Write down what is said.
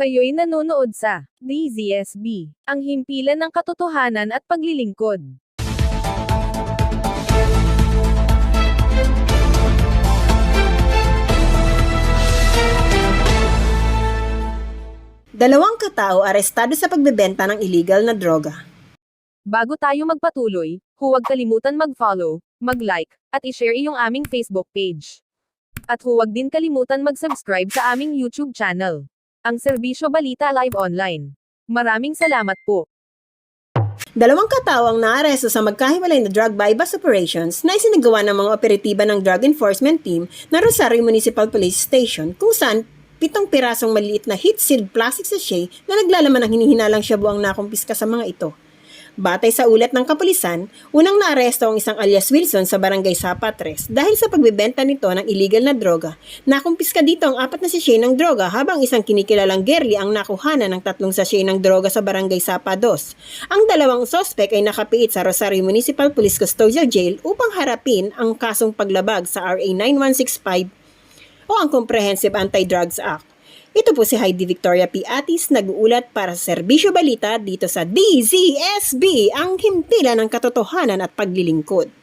Kayo'y nanonood sa DZSB, ang himpilan ng katotohanan at paglilingkod. Dalawang katao arestado sa pagbebenta ng illegal na droga. Bago tayo magpatuloy, huwag kalimutan mag-follow, mag-like, at i-share iyong aming Facebook page. At huwag din kalimutan mag-subscribe sa aming YouTube channel. Ang Serbisyo Balita Live Online. Maraming salamat po. Dalawang katao ang naaresto sa magkahiwalay na drug buy-bust operations na isinagawa ng mga operatiba ng Drug Enforcement Team na Rosario Municipal Police Station kung saan pitong pirasong maliit na heat-sealed plastic sachet na naglalaman ng hinihinalang shabu ang nakumpiska sa mga ito. Batay sa ulat ng kapulisan, unang naaresto ang isang alias Wilson sa barangay Sapa 3 dahil sa pagbebenta nito ng illegal na droga. Nakumpiska dito ang apat na sachet ng droga habang isang kinikilalang girly ang nakuhanan ng tatlong sachet ng droga sa barangay Sapa 2. Ang dalawang sospek ay nakapiit sa Rosario Municipal Police Custodial Jail upang harapin ang kasong paglabag sa RA 9165 o ang Comprehensive Anti-Drugs Act. Ito po si Heidi Victoria P. Atis, nag-uulat para sa Serbisyo Balita dito sa DZSB, ang himpilan ng katotohanan at paglilingkod.